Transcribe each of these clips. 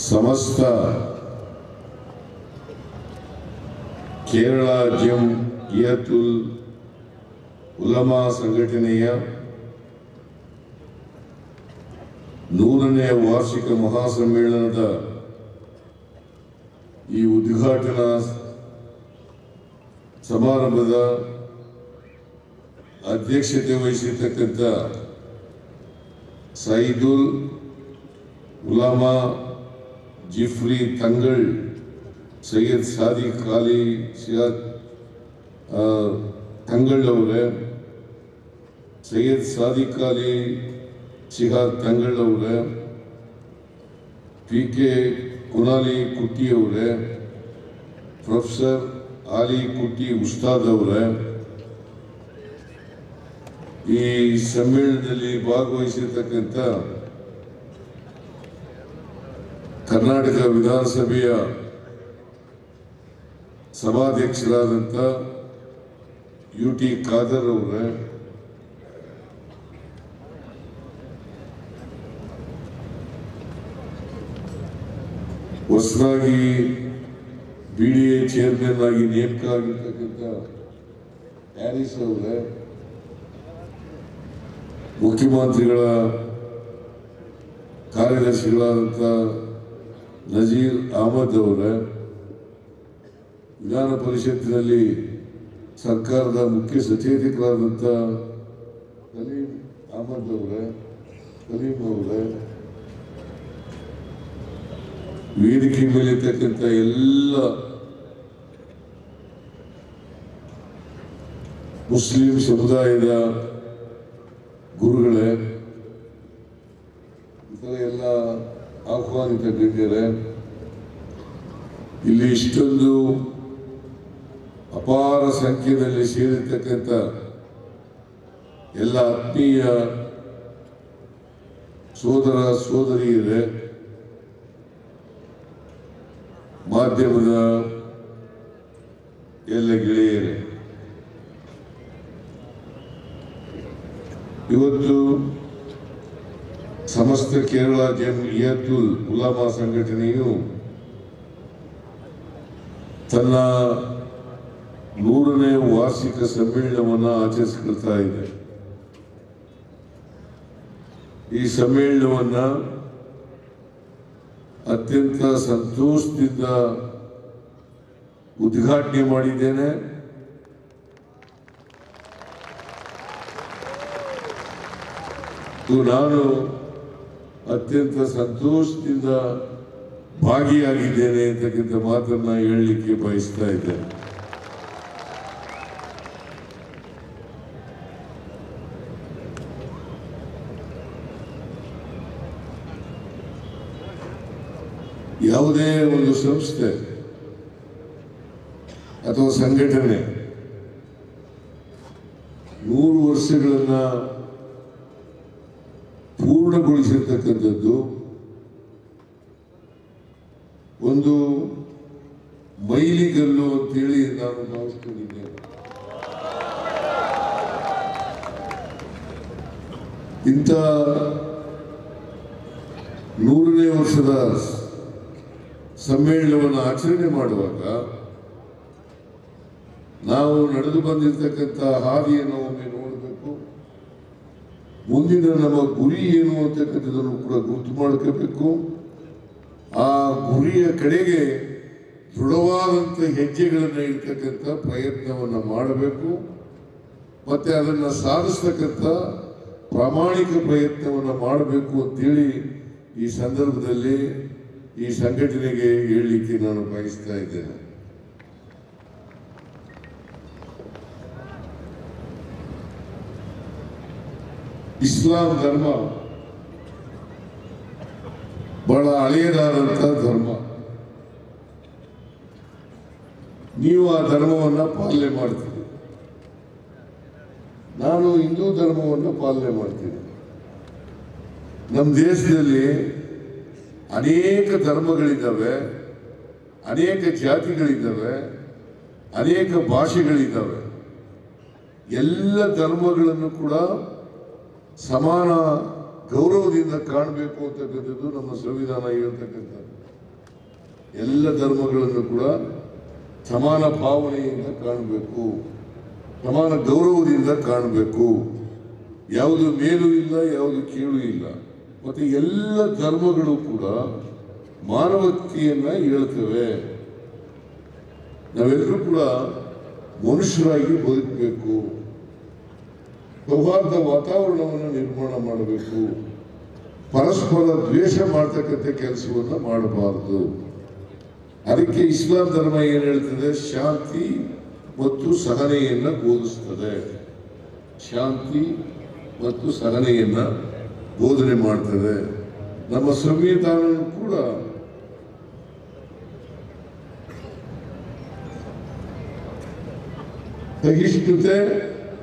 ಸಮಸ್ತ ಕೇರಳ ಜಮ್ ಇಯತುಲ್ ಉಲಮಾ ಸಂಘಟನೆಯ ನೂರನೇ ವಾರ್ಷಿಕ ಮಹಾಸಮ್ಮೇಳನದ ಈ ಉದ್ಘಾಟನಾ ಸಮಾರಂಭದ ಅಧ್ಯಕ್ಷತೆ ವಹಿಸಿರ್ತಕ್ಕಂಥ ಸೈದುಲ್ ಉಲಾಮಾ ಜಿಫ್ರಿ ತಂಗಳ್ ಸೈಯದ್ ಸಾದಿಕ್ ಅಲಿ ಸಿಯಾದ್ ಆ, ತಂಗಳ್ ಅವರೇ ಸೈಯದ್ ಸಾದಿಕ್ ಅಲಿ ಸಿಹಾದ್ ತಂಗಳ್ ಅವರೇ ಪಿ ಕೆ ಕುನಾಲಿ ಕುಟ್ಟಿ ಅವರೇ ಪ್ರೊಫೆಸರ್ ಆಲಿ ಕುಟ್ಟಿ ಉಸ್ತಾದ್ ಅವರೇ ಈ ಸಮ್ಮೇಳನದಲ್ಲಿ ಭಾಗವಹಿಸಿರ್ತಕ್ಕಂಥ ಕರ್ನಾಟಕ ವಿಧಾನಸಭೆಯ ಸಭಾಧ್ಯಕ್ಷರಾದಂಥ ಯು ಟಿ ಖಾದರ್ ಅವರೇ, ಹೊಸದಾಗಿ ಬಿ ಡಿ ಎ ಚೇರ್ಮನ್ ಆಗಿ ನೇಮಕ ಆಗಿರ್ತಕ್ಕಂಥ ಹ್ಯಾರಿಸ್ ಅವರೇ, ಮುಖ್ಯಮಂತ್ರಿಗಳ ಕಾರ್ಯದರ್ಶಿಗಳಾದಂಥ ನಜೀರ್ ಅಹಮದ್ ಅವರೇ, ವಿಧಾನ ಪರಿಷತ್ತಿನಲ್ಲಿ ಸರ್ಕಾರದ ಮುಖ್ಯ ಸಚೇತಕರಾದಂಥ ಕಲೀಂ ಅಹಮದ್ ಅವರೇ, ಕಲೀಂ ಅವರೇ, ವೇದಿಕೆ ಮೇಲೆ ಎಲ್ಲ ಮುಸ್ಲಿಂ ಸಮುದಾಯದ ಗುರುಗಳೇ ಇತರ ಎಲ್ಲ ಇಲ್ಲಿ ಇಷ್ಟೊಂದು ಅಪಾರ ಸಂಖ್ಯೆಯಲ್ಲಿ ಸೇರಿರ್ತಕ್ಕಂಥ ಎಲ್ಲ ಆತ್ಮೀಯ ಸೋದರ ಸೋದರಿಯರೇ ಮಾಧ್ಯಮದ ಎಲ್ಲ ಗೆಳೆಯರೇ ಇವತ್ತು ಸಮಸ್ತ ಕೇರಳ ಜಮಿಯತ್ತುಲ್ ಉಲಾಮಾ ಸಂಘಟನೆಯು ತನ್ನ ನೂರನೇ ವಾರ್ಷಿಕ ಸಮ್ಮೇಳನವನ್ನು ಆಚರಿಸಿಕೊಳ್ತಾ ಇದೆ. ಈ ಸಮ್ಮೇಳನವನ್ನ ಅತ್ಯಂತ ಸಂತೋಷದಿಂದ ಉದ್ಘಾಟನೆ ಮಾಡಿದ್ದೇನೆ. ನಾನು ಅತ್ಯಂತ ಸಂತೋಷದಿಂದ ಭಾಗಿಯಾಗಿದ್ದೇನೆ ಅಂತಕ್ಕಂಥ ಮಾತನ್ನ ಹೇಳಲಿಕ್ಕೆ ಬಯಸ್ತಾ ಇದ್ದೇನೆ. ಯಾವುದೇ ಒಂದು ಸಂಸ್ಥೆ ಅಥವಾ ಸಂಘಟನೆ ನೂರು ವರ್ಷಗಳನ್ನ ಪೂರ್ಣಗೊಳಿಸಿರ್ತಕ್ಕಂಥದ್ದು ಒಂದು ಮೈಲಿಗಲ್ಲು ಅಂತೇಳಿ ನಾನು ಭಾವಿಸ್ಕೊಂಡಿದ್ದೇನೆ. ಇಂಥ ನೂರನೇ ವರ್ಷದ ಸಮ್ಮೇಳನವನ್ನು ಆಚರಣೆ ಮಾಡುವಾಗ ನಾವು ನಡೆದು ಬಂದಿರತಕ್ಕಂಥ ಹಾದಿಯನ್ನು ಒಮ್ಮೆ ನೋಡಬೇಕು. ಮುಂದಿನ ನಮ್ಮ ಗುರಿ ಏನು ಅಂತಕ್ಕಂಥದ್ದನ್ನು ಕೂಡ ಗುರುತು ಮಾಡ್ಕೋಬೇಕು. ಆ ಗುರಿಯ ಕಡೆಗೆ ದೃಢವಾದಂಥ ಹೆಜ್ಜೆಗಳನ್ನು ಇಡ್ತಕ್ಕಂಥ ಪ್ರಯತ್ನವನ್ನು ಮಾಡಬೇಕು. ಮತ್ತೆ ಅದನ್ನು ಸಾಧಿಸ್ತಕ್ಕಂಥ ಪ್ರಾಮಾಣಿಕ ಪ್ರಯತ್ನವನ್ನು ಮಾಡಬೇಕು ಅಂತೇಳಿ ಈ ಸಂದರ್ಭದಲ್ಲಿ ಈ ಸಂಘಟನೆಗೆ ಹೇಳಲಿಕ್ಕೆ ನಾನು ಬಯಸ್ತಾ ಇದ್ದೇನೆ. ಇಸ್ಲಾಂ ಧರ್ಮ ಬಹಳ ಹಳೆಯದಾದಂಥ ಧರ್ಮ. ನೀವು ಆ ಧರ್ಮವನ್ನು ಪಾಲನೆ ಮಾಡ್ತೀರಿ. ನಾನು ಹಿಂದೂ ಧರ್ಮವನ್ನು ಪಾಲನೆ ಮಾಡ್ತೀನಿ. ನಮ್ಮ ದೇಶದಲ್ಲಿ ಅನೇಕ ಧರ್ಮಗಳಿದ್ದಾವೆ, ಅನೇಕ ಜಾತಿಗಳಿದ್ದಾವೆ, ಅನೇಕ ಭಾಷೆಗಳಿದ್ದಾವೆ. ಎಲ್ಲ ಧರ್ಮಗಳನ್ನು ಕೂಡ ಸಮಾನ ಗೌರವದಿಂದ ಕಾಣಬೇಕು ಅಂತಕ್ಕಂಥದ್ದು ನಮ್ಮ ಸಂವಿಧಾನ ಹೇಳ್ತಕ್ಕಂಥದ್ದು. ಎಲ್ಲ ಧರ್ಮಗಳನ್ನು ಕೂಡ ಸಮಾನ ಭಾವನೆಯಿಂದ ಕಾಣಬೇಕು. ಸಮಾನ ಗೌರವದಿಂದ ಕಾಣಬೇಕು. ಯಾವುದು ಮೇಲು ಇಲ್ಲ, ಯಾವುದು ಕೀಳು ಇಲ್ಲ. ಮತ್ತೆ ಎಲ್ಲ ಧರ್ಮಗಳು ಕೂಡ ಮಾನವತೆಯನ್ನ ಹೇಳ್ತವೆ. ನಾವೆಲ್ಲರೂ ಕೂಡ ಮನುಷ್ಯರಾಗಿ ಬದುಕಬೇಕು. ಸೌಹಾರ್ದ ವಾತಾವರಣವನ್ನು ನಿರ್ಮಾಣ ಮಾಡಬೇಕು. ಪರಸ್ಪರ ದ್ವೇಷ ಮಾಡ್ತಕ್ಕಂಥ ಕೆಲಸವನ್ನು ಮಾಡಬಾರದು. ಅದಕ್ಕೆ ಇಸ್ಲಾಂ ಧರ್ಮ ಏನು ಹೇಳ್ತದೆ? ಶಾಂತಿ ಮತ್ತು ಸಹನೆಯನ್ನ ಬೋಧಿಸ್ತದೆ. ಶಾಂತಿ ಮತ್ತು ಸಹನೆಯನ್ನ ಬೋಧನೆ ಮಾಡ್ತದೆ. ನಮ್ಮ ಸಂವಿಧಾನ ಕೂಡ ಸಹಿಷ್ಣುತೆ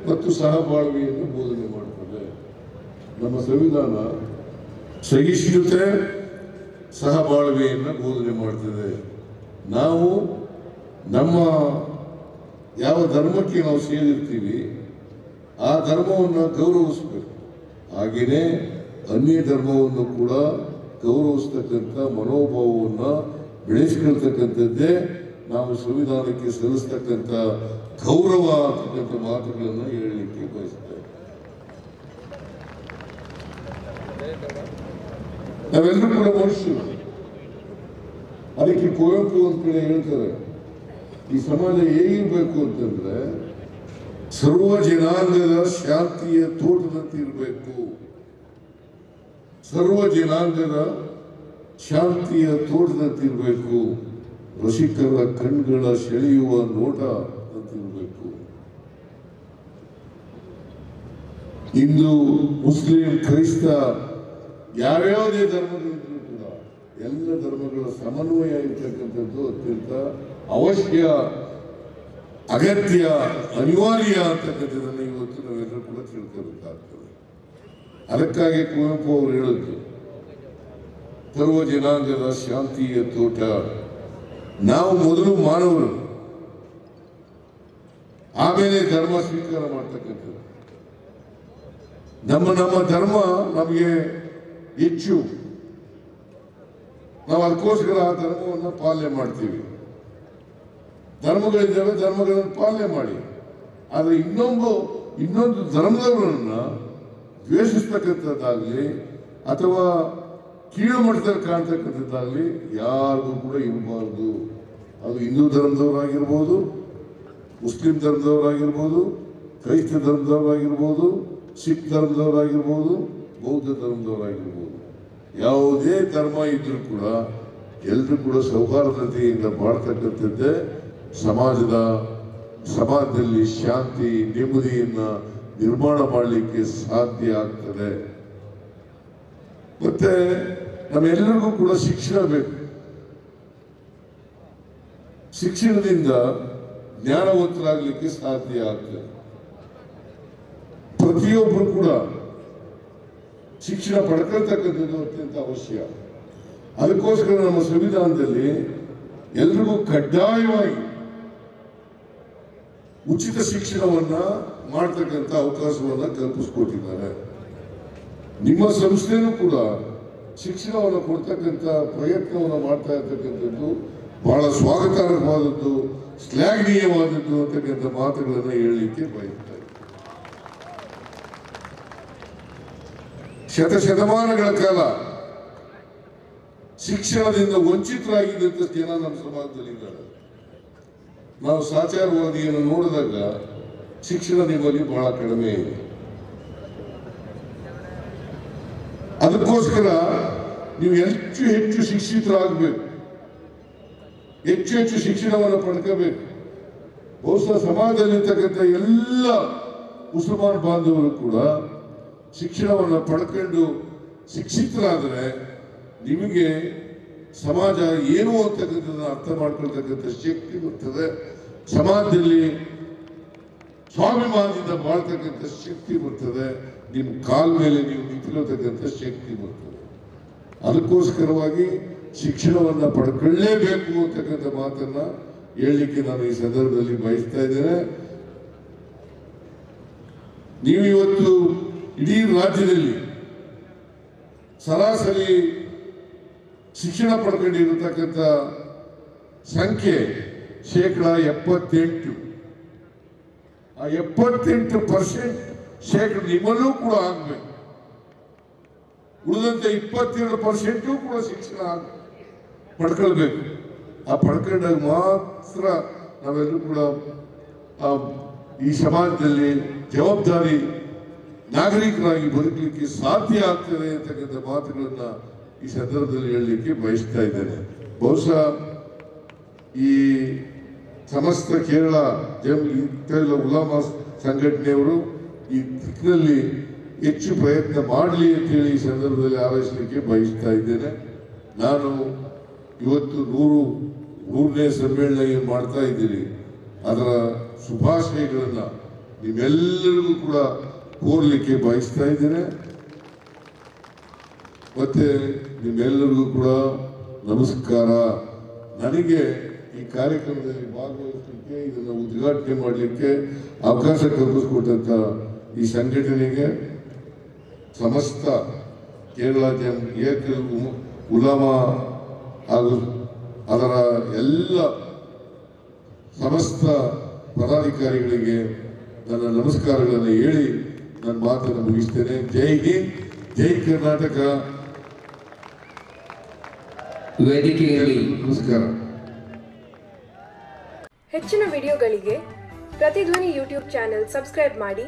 ಮತ್ತು ಸಹಬಾಳ್ವೆಯನ್ನು ಬೋಧನೆ ಮಾಡುತ್ತದೆ ನಮ್ಮ ಸಂವಿಧಾನ ಸಹಿಷ್ಣುತೆ ಸಹಬಾಳ್ವೆಯನ್ನು ಬೋಧನೆ ಮಾಡ್ತದೆ. ನಾವು ನಮ್ಮ ಯಾವ ಧರ್ಮಕ್ಕೆ ನಾವು ಸೇರಿರ್ತೀವಿ, ಆ ಧರ್ಮವನ್ನು ಗೌರವಿಸಬೇಕು. ಹಾಗೆಯೇ ಅನ್ಯ ಧರ್ಮವನ್ನು ಕೂಡ ಗೌರವಿಸ್ತಕ್ಕಂಥ ಮನೋಭಾವವನ್ನು ಬೆಳೆಸ್ಕೊಳ್ತಕ್ಕಂಥದ್ದೇ ನಾವು ಸಂವಿಧಾನಕ್ಕೆ ಸಲ್ಲಿಸ್ತಕ್ಕಂಥ ಗೌರವ ಅಂತಕ್ಕಂಥ ಮಾತುಗಳನ್ನು ಹೇಳಲಿಕ್ಕೆ ಬಯಸ್ತೇವೆ ನಾವೆಲ್ಲರೂ ಕೂಡ ಮನುಷ್ಯರು. ಅದಕ್ಕೆ ಕುವೆಂಪು ಅಂತ ಕಡೆ ಹೇಳ್ತಾರೆ, ಈ ಸಮಾಜ ಹೇಗಿರ್ಬೇಕು ಅಂತಂದ್ರೆ ಸರ್ವ ಜನಾಂಗದ ಶಾಂತಿಯ ತೋಟದಂತೆ ಇರಬೇಕು. ಸರ್ವ ಜನಾಂಗದ ಶಾಂತಿಯ ತೋಟದಂತೆ ಇರಬೇಕು. ರಸಿಕರ ಕಣ್ಗಳ ಸೆಳೆಯುವ ನೋಟ ಅಂತಿರಬೇಕು. ಇಂದು ಮುಸ್ಲಿಂ, ಕ್ರೈಸ್ತ ಯಾವ್ಯಾವುದೇ ಧರ್ಮಗಳಿದ್ರು ಕೂಡ ಎಲ್ಲ ಧರ್ಮಗಳ ಸಮನ್ವಯ ಇರ್ತಕ್ಕಂಥದ್ದು ಅತ್ಯಂತ ಅವಶ್ಯ, ಅಗತ್ಯ, ಅನಿವಾರ್ಯ ಅಂತಕ್ಕಂಥದ್ದನ್ನು ಇವತ್ತು ನಾವೆಲ್ಲರೂ ಕೂಡ ತಿಳ್ಕೊಬೇಕಾಗ್ತದೆ ಅದಕ್ಕಾಗಿ ಕುವೆಂಪು ಅವರು ಹೇಳಿದ್ರು, ಸರ್ವ ಜನಾಂಗದ ಶಾಂತಿಯ ತೋಟ. ನಾವು ಮೊದಲು ಮಾನವರು. ಆಮೇಲೆ ಧರ್ಮ ಸ್ವೀಕಾರ ಮಾಡ್ತಕ್ಕಂಥದ್ದು. ನಮ್ಮ ನಮ್ಮ ಧರ್ಮ ನಮಗೆ ಹೆಚ್ಚು. ನಾವು ಅದಕ್ಕೋಸ್ಕರ ಆ ಧರ್ಮವನ್ನು ಪಾಲನೆ ಮಾಡ್ತೀವಿ. ಧರ್ಮಗಳಿದ್ದಾವೆ, ಧರ್ಮಗಳನ್ನು ಪಾಲನೆ ಮಾಡಿ. ಆದರೆ ಇನ್ನೊಂದು ಇನ್ನೊಂದು ಧರ್ಮದವರನ್ನು ದ್ವೇಷಿಸ್ತಕ್ಕಂಥದ್ದಾಗಲಿ ಅಥವಾ ಕೀಳು ಮಟ್ಟದಲ್ಲಿ ಕಾಣ್ತಕ್ಕಂಥದ್ದಾಗಲಿ ಯಾರಿಗೂ ಕೂಡ ಇರಬಾರ್ದು. ಅದು ಹಿಂದೂ ಧರ್ಮದವರಾಗಿರ್ಬೋದು, ಮುಸ್ಲಿಂ ಧರ್ಮದವರಾಗಿರ್ಬೋದು, ಕ್ರೈಸ್ತ ಧರ್ಮದವರಾಗಿರ್ಬೋದು, ಸಿಖ್ ಧರ್ಮದವರಾಗಿರ್ಬೋದು, ಬೌದ್ಧ ಧರ್ಮದವರಾಗಿರ್ಬೋದು. ಯಾವುದೇ ಧರ್ಮ ಇದ್ರೂ ಕೂಡ ಎಲ್ಲರೂ ಕೂಡ ಸೌಹಾರ್ದತೆಯಿಂದ ಬಾಳ್ತಕ್ಕಂಥದ್ದೇ ಸಮಾಜದ, ಸಮಾಜದಲ್ಲಿ ಶಾಂತಿ, ನೆಮ್ಮದಿಯನ್ನು ನಿರ್ಮಾಣ ಮಾಡಲಿಕ್ಕೆ ಸಾಧ್ಯ ಆಗ್ತದೆ. ಮತ್ತೆ ನಮ್ಮೆಲ್ಲರಿಗೂ ಕೂಡ ಶಿಕ್ಷಣ ಬೇಕು. ಶಿಕ್ಷಣದಿಂದ ಜ್ಞಾನವಂತರಾಗಲಿಕ್ಕೆ ಸಾಧ್ಯ ಆಗ್ತದೆ. ಪ್ರತಿಯೊಬ್ಬರು ಕೂಡ ಶಿಕ್ಷಣ ಪಡ್ಕೊಳ್ತಕ್ಕಂಥದ್ದು ಅತ್ಯಂತ ಅವಶ್ಯ. ಅದಕ್ಕೋಸ್ಕರ ನಮ್ಮ ಸಂವಿಧಾನದಲ್ಲಿ ಎಲ್ರಿಗೂ ಕಡ್ಡಾಯವಾಗಿ ಉಚಿತ ಶಿಕ್ಷಣವನ್ನ ಮಾಡ್ತಕ್ಕಂಥ ಅವಕಾಶವನ್ನ ಕಲ್ಪಿಸ್ಕೊಟ್ಟಿದ್ದಾರೆ. ನಿಮ್ಮ ಸಂಸ್ಥೆನೂ ಕೂಡ ಶಿಕ್ಷಣವನ್ನು ಕೊಡ್ತಕ್ಕಂಥ ಪ್ರಯತ್ನವನ್ನು ಮಾಡ್ತಾ ಇರ್ತಕ್ಕಂಥದ್ದು ಬಹಳ ಸ್ವಾಗತಾರ್ಹವಾದದ್ದು, ಶ್ಲಾಘನೀಯವಾದದ್ದು ಅಂತಕ್ಕಂಥ ಮಾತುಗಳನ್ನು ಹೇಳಲಿಕ್ಕೆ ಬಯಸ್ತಾರೆ ಶತಶತಮಾನಗಳ ಕಾಲ ಶಿಕ್ಷಣದಿಂದ ವಂಚಿತರಾಗಿದ್ದಂಥ ಜನ ನಮ್ಮ ಸಮಾಜದಲ್ಲಿ ಇದ್ದಾರೆ. ನಾವು ಸಾಚಾರವಾದಿಯನ್ನು ನೋಡಿದಾಗ ಶಿಕ್ಷಣ ನಿಮ್ಮಲ್ಲಿ ಬಹಳ ಕಡಿಮೆ ಇದೆ. ಅದಕ್ಕೋಸ್ಕರ ನೀವು ಹೆಚ್ಚು ಹೆಚ್ಚು ಶಿಕ್ಷಿತರಾಗಬೇಕು. ಹೆಚ್ಚು ಹೆಚ್ಚು ಶಿಕ್ಷಣವನ್ನು ಪಡ್ಕೋಬೇಕು. ಬಹುಶಃ ಸಮಾಜದಲ್ಲಿರ್ತಕ್ಕಂಥ ಎಲ್ಲ ಮುಸಲ್ಮಾನ್ ಬಾಂಧವರು ಕೂಡ ಶಿಕ್ಷಣವನ್ನು ಪಡ್ಕೊಂಡು ಶಿಕ್ಷಿತರಾದರೆ ನಿಮಗೆ ಸಮಾಜ ಏನು ಅಂತಕ್ಕಂಥದ್ದನ್ನು ಅರ್ಥ ಮಾಡ್ಕೊಳ್ತಕ್ಕಂಥ ಶಕ್ತಿ ಬರ್ತದೆ. ಸಮಾಜದಲ್ಲಿ ಸ್ವಾಭಿಮಾನದಿಂದ ಬಾಳ್ತಕ್ಕಂಥ ಶಕ್ತಿ ಬರ್ತದೆ. ನಿಮ್ಮ ಕಾಲ್ ಮೇಲೆ ನೀವು ನಿಂತಿರತಕ್ಕಂಥ ಶಕ್ತಿ ಬರ್ತದೆ? ಅದಕ್ಕೋಸ್ಕರವಾಗಿ ಶಿಕ್ಷಣವನ್ನು ಪಡ್ಕೊಳ್ಳೇಬೇಕು ಅಂತಕ್ಕಂಥ ಮಾತನ್ನ ಹೇಳಲಿಕ್ಕೆ ನಾನು ಈ ಸಂದರ್ಭದಲ್ಲಿ ಬಯಸ್ತಾ ಇದ್ದೇನೆ. ನೀವು ಇವತ್ತು ಇಡೀ ರಾಜ್ಯದಲ್ಲಿ ಸರಾಸರಿ ಶಿಕ್ಷಣ ಪಡ್ಕೊಂಡಿರತಕ್ಕಂಥ ಸಂಖ್ಯೆ ಶೇಕಡ ಎಪ್ಪತ್ತೆಂಟು. ಆ ಎಪ್ಪತ್ತೆಂಟು ಪರ್ಸೆಂಟ್ ಶೇಕಡ ನಿಮ್ಮಲ್ಲೂ ಕೂಡ ಆಗ್ಬೇಕು. ಉಳಿದಂತೆ ಇಪ್ಪತ್ತೆರಡು ಪರ್ಸೆಂಟು ಕೂಡ ಶಿಕ್ಷಣ ಪಡ್ಕೊಳ್ಬೇಕು. ಆ ಪಡ್ಕೊಂಡಾಗ ಮಾತ್ರ ನಾವೆಲ್ಲರೂ ಕೂಡ ಈ ಸಮಾಜದಲ್ಲಿ ಜವಾಬ್ದಾರಿ ನಾಗರಿಕರಾಗಿ ಬದುಕಲಿಕ್ಕೆ ಸಾಧ್ಯ ಆಗ್ತದೆ ಅಂತಕ್ಕಂಥ ಮಾತುಗಳನ್ನ ಈ ಸಂದರ್ಭದಲ್ಲಿ ಹೇಳಲಿಕ್ಕೆ ಬಯಸ್ತಾ ಇದ್ದೇನೆ. ಬಹುಶಃ ಈ ಸಮಸ್ತ ಕೇರಳ ಜಮ್ ಉಲಾಮಾ ಸಂಘಟನೆಯವರು ಈ ದಿಕ್ಕಿನಲ್ಲಿ ಹೆಚ್ಚು ಪ್ರಯತ್ನ ಮಾಡಲಿ ಅಂತೇಳಿ ಈ ಸಂದರ್ಭದಲ್ಲಿ ಆರೈಸಲಿಕ್ಕೆ ಬಯಸ್ತಾ ಇದ್ದೇನೆ. ನಾನು ಇವತ್ತು ನೂರು, ನೂರನೇ ಸಮ್ಮೇಳನ ಏನು ಮಾಡ್ತಾ ಇದ್ದೀನಿ, ಅದರ ಶುಭಾಶಯಗಳನ್ನು ನಿಮ್ಮೆಲ್ಲರಿಗೂ ಕೂಡ ಕೋರ್ಲಿಕ್ಕೆ ಬಯಸ್ತಾ ಇದ್ದೇನೆ. ಮತ್ತೆ ನಿಮ್ಮೆಲ್ಲರಿಗೂ ಕೂಡ ನಮಸ್ಕಾರ. ನನಗೆ ಈ ಕಾರ್ಯಕ್ರಮದಲ್ಲಿ ಭಾಗವಹಿಸಲಿಕ್ಕೆ, ಇದನ್ನು ಉದ್ಘಾಟನೆ ಮಾಡಲಿಕ್ಕೆ ಅವಕಾಶ ಕಲ್ಪಿಸಿಕೊಟ್ಟಂತ ಈ ಸಂಘಟನೆಗೆ ಸಮಸ್ತ ಕೇರಳ ಜನ ಉಲಮ ಉಲಾಮಾ ಹಾಗೂ ಅದರ ಎಲ್ಲ ಸಮಸ್ತ ಪದಾಧಿಕಾರಿಗಳಿಗೆ ನನ್ನ ನಮಸ್ಕಾರಗಳನ್ನು ಹೇಳಿ ನನ್ನ ಮಾತನ್ನು ಮುಗಿಸ್ತೇನೆ. ಜೈ ಹಿಂದ್ ಜೈ ಕರ್ನಾಟಕ. ವೇದಿಕೆಯಲ್ಲಿ ನಮಸ್ಕಾರ. ಹೆಚ್ಚಿನ ವಿಡಿಯೋಗಳಿಗೆ ಪ್ರತಿಧ್ವನಿ ಯೂಟ್ಯೂಬ್ ಚಾನೆಲ್ ಸಬ್ಸ್ಕ್ರೈಬ್ ಮಾಡಿ.